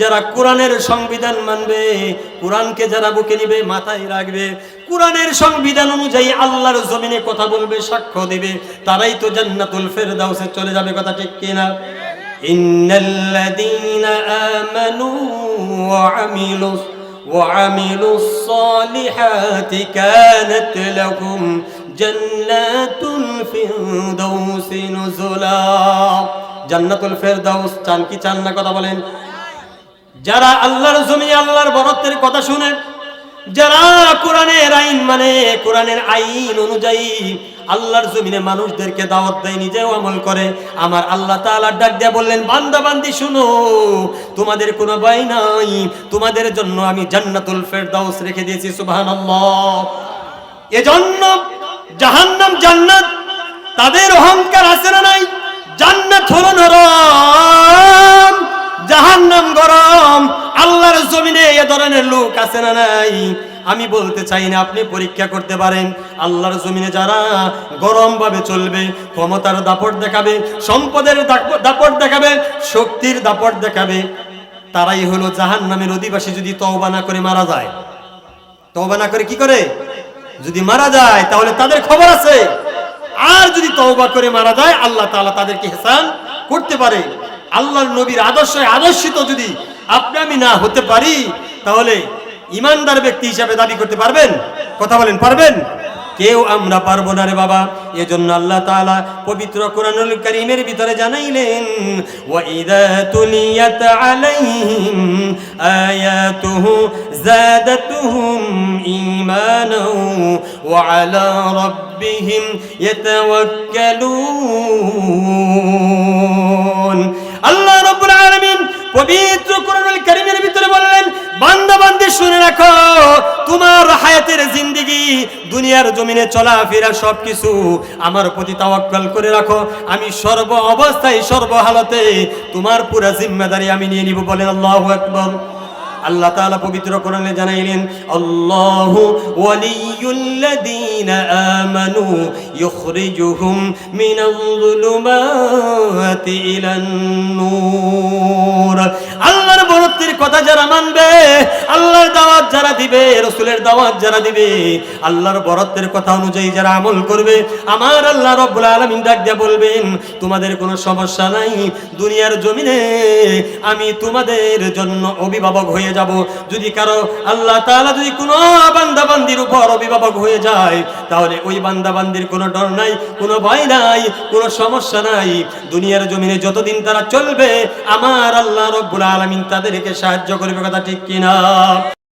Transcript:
যারা কোরআনের সংবিধান মানবে কোরআনকে যারা বুকে নিবে মাথায় রাখবে কোরআনের সংবিধান অনুযায়ী আল্লাহর জমিনে কথা বলবে সাক্ষ্য দিবে তারাই তো জান্নাতুল ফেরদাউসে চলে যাবে কথা ঠিক কিনা ইন্নাল্লাযীনা আমানু ওয়া আমিলুস وعملوا الصالحات كانت لهم جنات الفردوس نزلا জান্নাতুল ফেরদাউস চান কি চান না কথা বলেন যারা আল্লাহর জমি আল্লাহর বরত্বের কথা শুনে, যারা কোরআনের আইন মানে কোরআনের আইন অনুযায়ী আল্লাহর জমিনে মানুষদেরকে দাওয়াত দেয়, নিজেও আমল করে, আমার আল্লাহ তাআলা ডাক দিয়ে বললেন, বান্দা, বান্দি, শুনো, তোমাদের কোনো ভয় নাই, তোমাদের জন্য আমি জান্নাতুল ফেরদাউস রেখে দিয়েছি, সুবহানাল্লাহ। এজন্য জাহান্নাম জান্নাত, তাদের অহংকার আছে না নাই? জান্নাত হলো নরম এ ধরনের লোক আছে না নাই? আমি বলতে চাই না আপনি পরীক্ষা করতে পারেন। আল্লাহর জমিনে যারা গরম ভাবে চলবে, ক্ষমতার দাপট দেখাবে, সম্পদের দাপ- দাপট দেখাবে, শক্তির দাপট দেখাবে, তারাই হলো জাহান্নামের অধিবাসী যদি তওবা না করে মারা যায়। তওবা না করে কি করে? যদি মারা যায়, তাহলে তাদের খবর আছে। আর যদি তওবা করে মারা যায়, আল্লাহ তাআলা তাদেরকে হেসান করতে পারে। আল্লাহর নবীর আদর্শে আদর্শিত যদি আপনি আমি না হতে পারি, তাহলে ইমানদার ব্যক্তি হিসাবে দাবি করতে পারবেন? কথা বলেন, পারবেন? কেউ আমরা পারব না রে বাবা। এজন্য আল্লাহ তাআলা পবিত্র কোরআনুল কারীমের ভিতরে জানাইলেন, ওয়া ইযা তুলিয়াত আলাইহিম আয়াতুহু জাদাতুহুম ঈমানাও ওয়া আলা রাব্বিহিম ইয়াতাওয়াক্কালুন। রাখো তোমার হায়াতের জিন্দেগি, দুনিয়ার জমিনে চলাফেরা সবকিছু আমার প্রতি তাওয়াক্কাল করে রাখো। আমি সর্ব অবস্থায়, সর্ব হালতে তোমার পুরা জিম্মেদারি আমি নিয়ে নিব বলেন আল্লাহু আকবার। আল্লাহ তাআলা পবিত্র কোরআনে জানাইলেন, আল্লাহু ওয়ালিয়ুল্লাযীনা আমানু ইখরিজুহুম মিনাল যুলুমাতি ইলান নূর। কথা যারা মানবে, আল্লাহর দাওয়াত যারা দিবে, রসুলের দাওয়াত যারা দিবে, আল্লাহর বরত্বের কথা অনুযায়ী যারা আমল করবে, আমার আল্লাহ রব্বুল আলামিন ডাক বলবেন, তোমাদের কোনো সমস্যা নাই, দুনিয়ার জমিনে আমি তোমাদের জন্য অভিভাবক হয়ে যাব। যদি কারও আল্লাহ তাআলা যদি কোনো বান্দা বান্দির উপর অভিভাবক হয়ে যায়, তাহলে ওই বান্দা বান্দির কোনো ডর নাই, কোনো ভয় নাই, কোনো সমস্যা নাই। দুনিয়ার জমিনে যতদিন তারা চলবে, আমার আল্লাহ রব্বুল আলামিন তাদেরকে সাহায্য করবে কথা ঠিক কিনা?